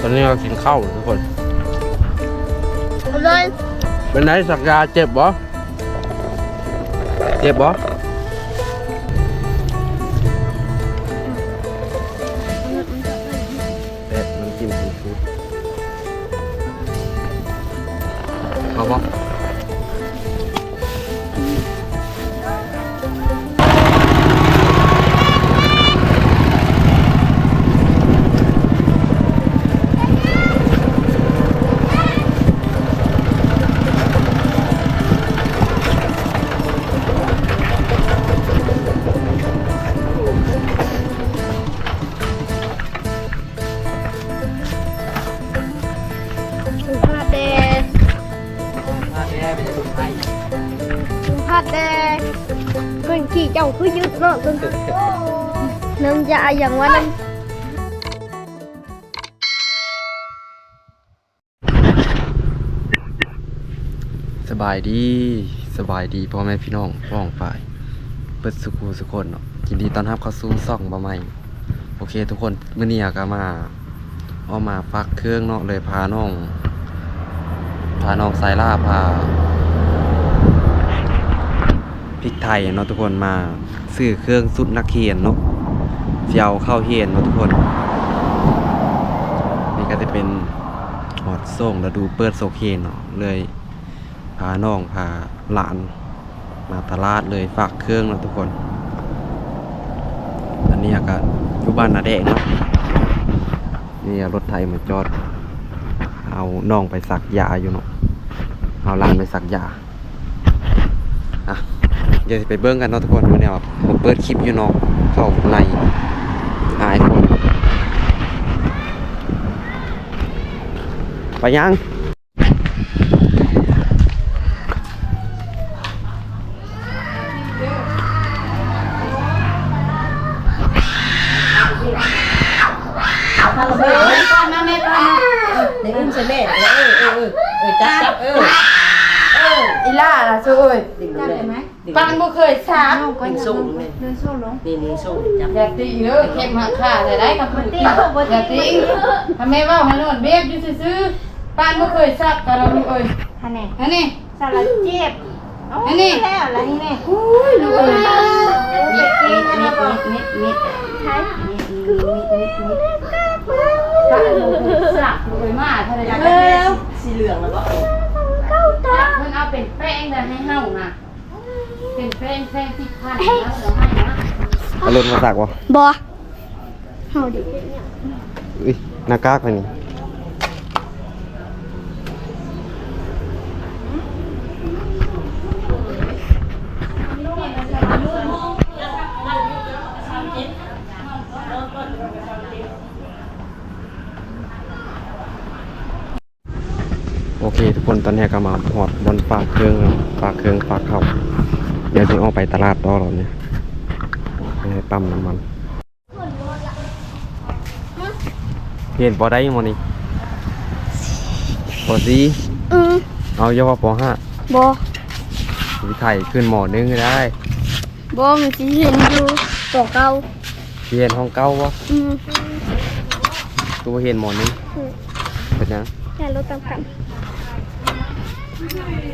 ตอนนี้เรากินข้าวทุกคนเลยเป็นไรสักยาเจ็บบ่เจ็บบ่ อย่างว่าน้สบายดีสบายดีพ่อแม่พี่น้องพ้องฝ่ายเปิดสุขูสุคนเนาะยินดีต้อนรับเข้าสู่ซ่องบะใหม่โอเค ทุกคนเมื้อนี้ก็มาเอามาฟักเครื่องเนาะเลยพาน้องพาน้องสายล่าพาพริกไทยเนาะทุกคนมาซื้อเครื่องสุดนักเขียนเนาะ เจียวเข้าเฮียนเนาทุกคน นี่ก็จะเป็นหอดส่งแล้วดูเปิดโซเคนเนาะเลยพาน้องพาหลาน มาตลาดเลยฝากเครื่องนาะทุกคนอันนี้ก็อยู่บ้านนาแดงเนาะนี่รถไทยมาจอด เอาน้องไปสักยาอยู่เนาะเอาหลานไปสักยาอะเดี๋ยวไปเบิ้งกันเนาะทุกคนวันนี้ว่าผมเปิดคลิปอยู่เนาะเข้าใน หายคนไปยัง เออป้อนมาแม่ป้อนมาเดี๋ยวอุ้มใส่แม่เออเออเออเออจับจับเออเออ อีล่าล่ะสู้เอ้ย ดึงเลยไหม ปังบ่เค ยสาบดึงส่งเลยำเดินโซ่ลงนี่นี่ส่งจับอย่าตีเด้อเข้มหักขาได้ได้กับมันตีอย่าตีทำไมว่าให้นอนเบบอยู่ซื่อๆปานบ่เคยซักกับเราลูกเอ้ยฮันแน่อันนี้สารเจ็บอันนี้แล้วอะไรนี่แน่อุ้ยลูกเอ้ยนิดนิดนิดนิดนิดใช่นิดนิดนิดนิดปานบ่เคยซักลูกเอ้ยมาเท่าไหร่เออสีเหลืองแล้วก็เข้าตาจับเพิ่นเอาเป็นแป้งได้ให้เฮาน่ะ เป็นแป้งแป้งที่พันแล้วเดี๋ยวให้นะเอารถมาสักวะบอเฮาดิอุ้ยหน้ากากไปนี่โอเค ทุกคนตอนนี้ก็มาหอดบนฝากเครื่องแล้วฝากเครื่องฝากเข้า เดี๋ยวจะออกไปตลาดต่อหรอเนี่ยไปให้ปั๊มน้ำมันเห็นพอได้ยังวันนี้พอสีอืมเอาเยาว่าปห้าบอวิไทยขึ้นหมอนึงก็ได้บอมันสิเห็นอยู่ตัวเก่าเห็นห้องเก้าวะอืมตัวเห็นหมอนึงเป็นยังแค่รถตามกัน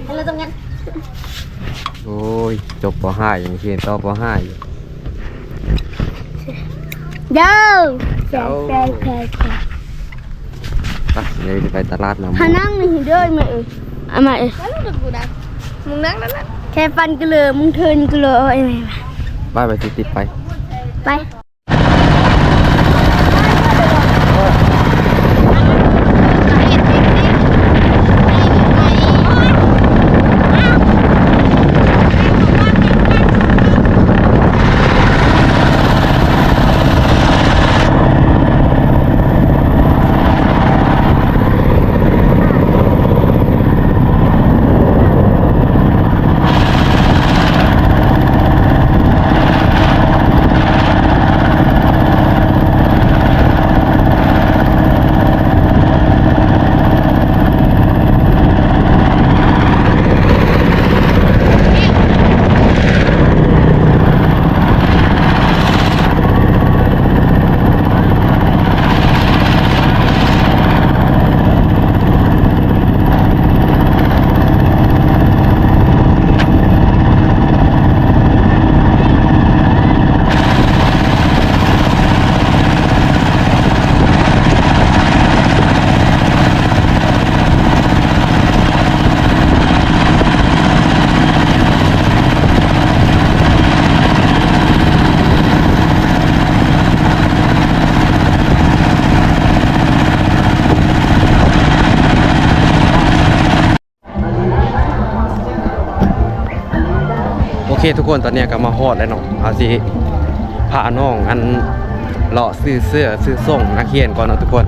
ให้รถตรงนั้น โอ้ย จบปห้าอย่างเขียนต่อปห้าอยู่ เด้อเจ้าแซ่แซ่แซ่ไปเดี๋ยวจะไปตลาดน้ำหานั่งนี่เด้อมาเอ้ยเอามาเอ้ยมึงนั่งนั่นแค่ฟันก็เลยมึงเทินก็เลยเอาไอ้แม่มาบ้านไปติดติดๆไป ไป ทุกคนตอนนี้ก็มาฮอดแล้วเนาะเอาสิพาน้องอันเลาะซื้อเสื้อซื้อส่งนักเรียนก่อนเนาะทุกคน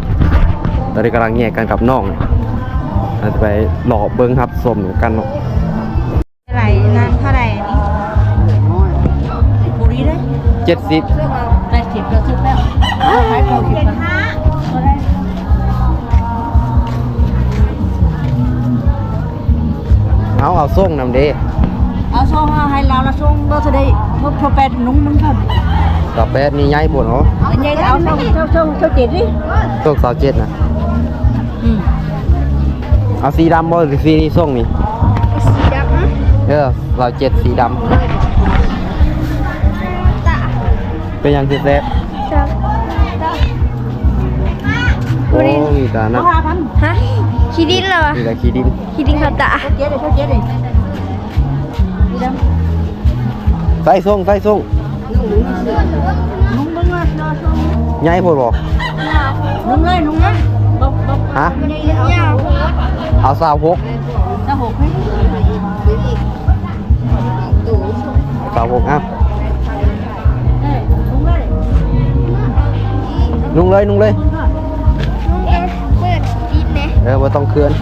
ตอนนี้กำลังแยกกันกับน้องเราจะไปหล่อเบิ้งครับสมกันเนาะไหลนานเท่าไหร่นี่บุรีเลยเจ็ดสิบได้สิบก็ซื้อแล้วขายของสิบห้าเอาเอาส่งนำเด้ เอาช่องให้เราละช่องเราจะได้พบพอแปดนุ่งมึงครับต่อแปดนี่ย้ายปวดเนาะเอาใหญ่เอาช่องช่องช่องช่องเจ็ดดิส่งสาวเจ็ดนะอืมเอาสีดำบ่หรือสีนี้ส่งนี่สีดำนะเออสาวเจ็ดสีดตาำเป็นหยังคือแซ่บดำตาโอ้มีแต่นะห้าพันฮะขี้ดินเหรอมีแต่ขี้ดินขี้ดินเขาตาเจ็ดเลยช่องเจ็ดเลยดีดำ ใส่ส่งใส่ส่งนุ่งมึงเลยรอช่องย้ายปวดบ่นุ่งเลยนุ่งเลยบอกบอกฮะไม่ได้เอายาวเอาสาวหกจะหกไหมสาวหกอะเอ้ยนุ่งเลยนุ่งเลยนุ่งเลยน้องเอ็เปิดดินเนี่ยเออว่าต้องเคลื่อน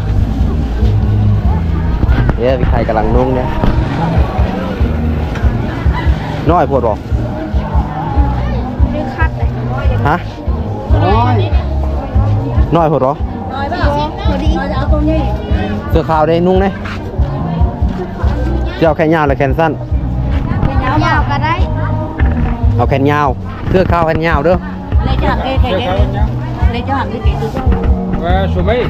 เดี๋ยวพี่ไทยกำลังนุ่งเนี่ย น้อยปวดบ่ดึงคัดเลยฮะน้อยปวดบ่น้อยเปล่าพอดีน้อยจะเอาตรงนี้เสื้อขาวได้นุ่งเนี่ยจะเอาแขนยาวหรือแขนสั้นยาวก็ได้ เอาแขนยาวเสื้อขาวแขนยาวเด้อ lấy cho hẳn cái cái cái lấy cho hẳn cái cái từ trong Và số mấy?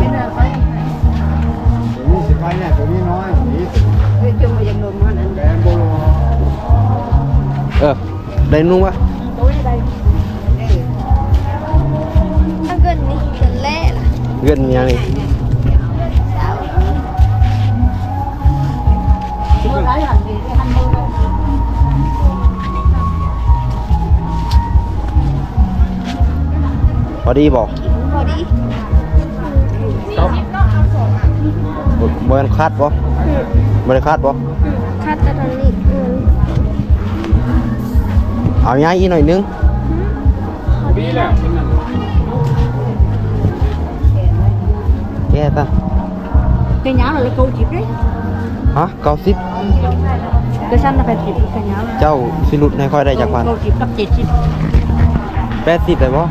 cái là phải Tụi mình sẽ phải nha, tụi mình nói nghĩ cái ได้นุ่งปะถ้าเกิดนี่จะล่ล่ะเงินยังนี่พอดีบอกพอดีบริคาดบ่บริคาดบ่ เอาย้ายอีกหน่อยนึง Bí là แก้ตา cái nháo là cái câu chip đấy ฮะเก้าสิบ cái xanh là phải chip cái nháo เจ้าสิรุดให้ค่อยได้จากพัน câu chip cấp chip chip แปดสิบได้บ่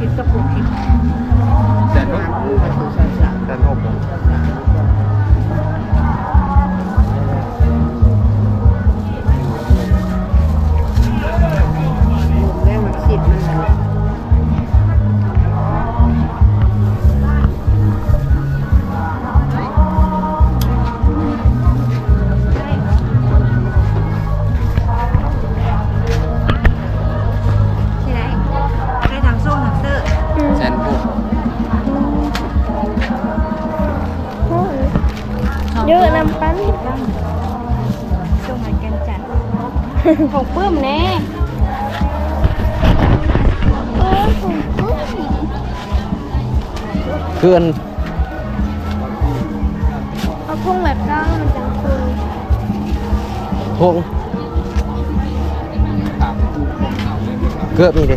ra câu chip cấp เกินเอาพุ่งแบบก้าวมันจังคืนพงเกือบนี่เด้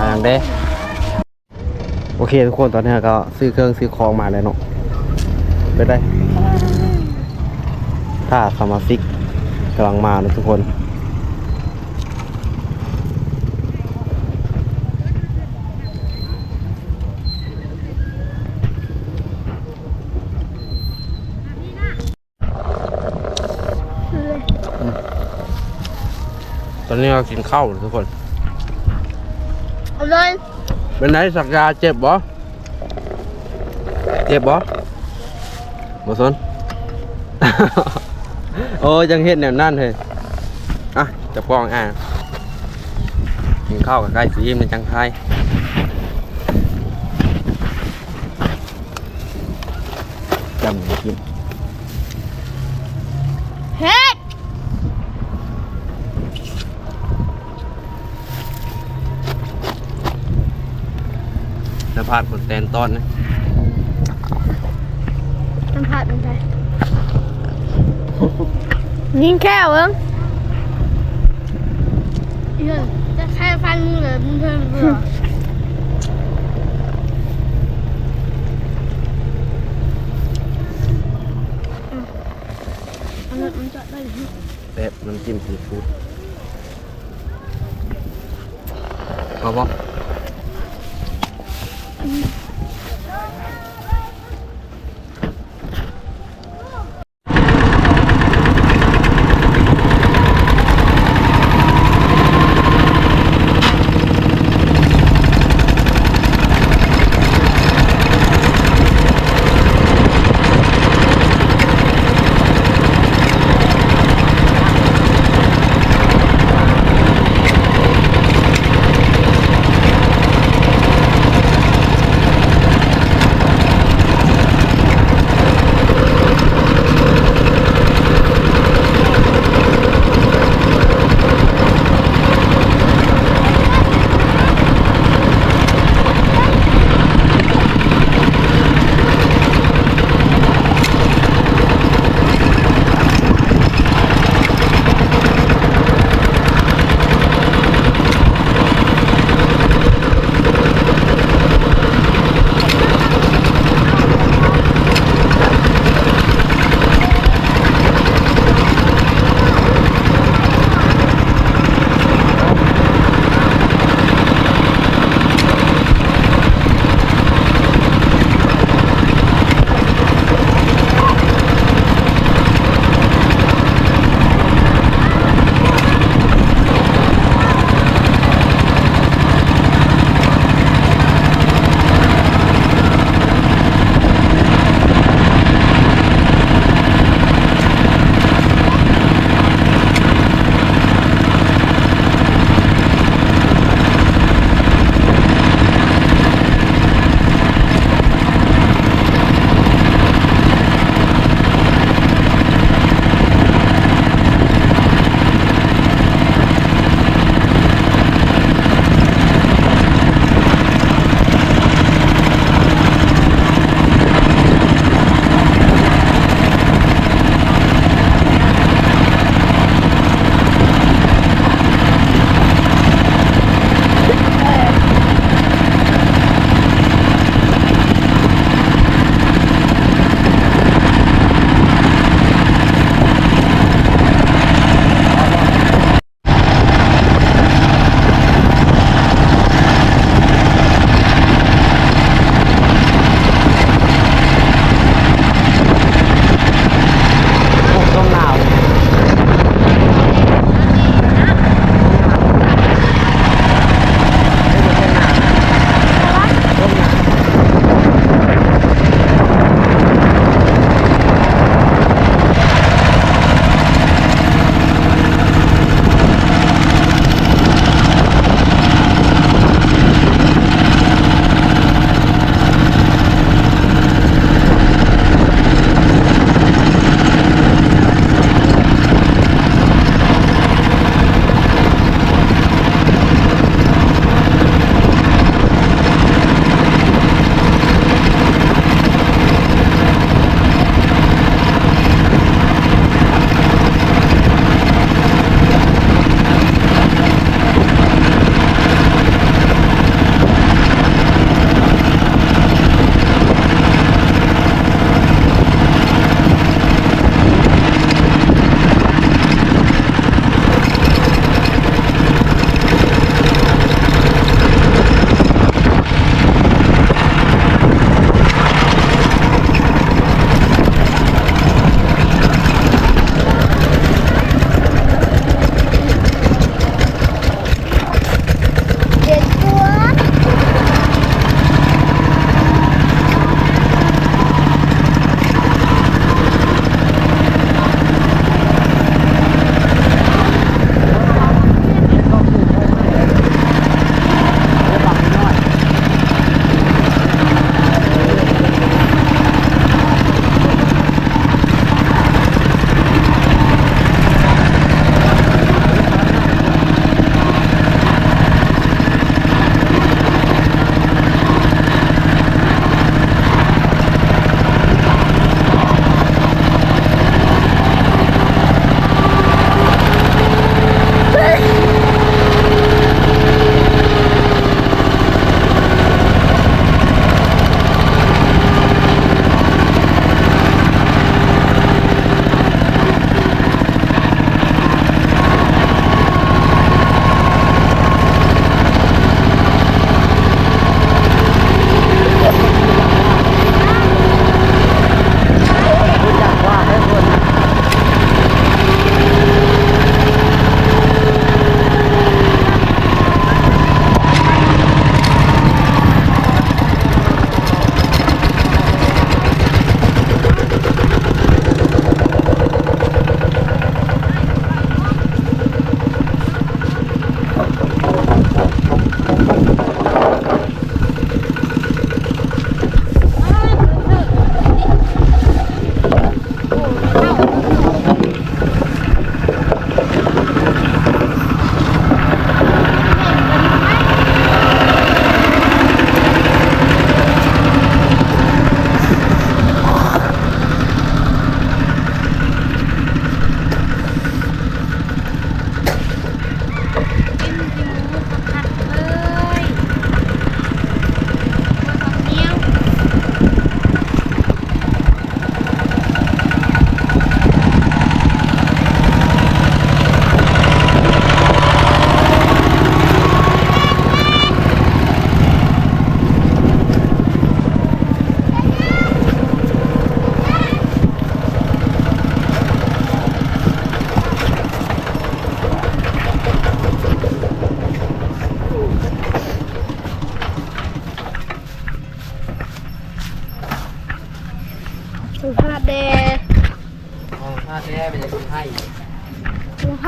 อ่าอย่างเด้โอเคทุกคนตอนนี้ก็ซื้อเครื่องซื้อของมาแล้วเนาะไปได้ถ้าสมาชิกกำลังมานะทุกคน นี้เรากินข้าวทุกคน เอาเลยเป็นไงสักยาเจ็บบ่เจ็บบ่บ่สน โอ้ยังเห็นแนวนั่นเลยอะจับกล้องอะกินข้าวกับไก่สีมันจังไทยจำกินเฮ็ด สะพานคนแตนต้อนนะสัมผัสมันไปยิงแค่เอิงเยอะจะแค่ฟันมึงเลยมึงเพิ่มเบื่อเอารถมันจอดได้เลยแป๊บน้ำจิ้มซีฟู้ดพอปะ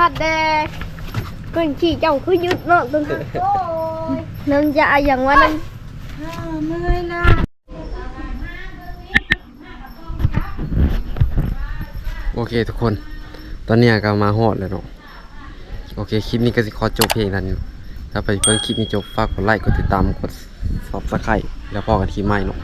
ลุงพัดแดงเพิ่นขี่เจ้าคือยึดเนาะลุงน้ำยาอย่างว่านั้นโอเคทุกคน ตอนเนี้ยก็มาฮอดแล้วเนาะโอเคคลิปนี้ก็สิขอจบเพียงเท่านี้เนาะถ้าไปเพิ่งคลิปนี้จบฝากกดไลค์กดติดตามกด subscribe แล้วพอกันคลิปใหม่เนาะ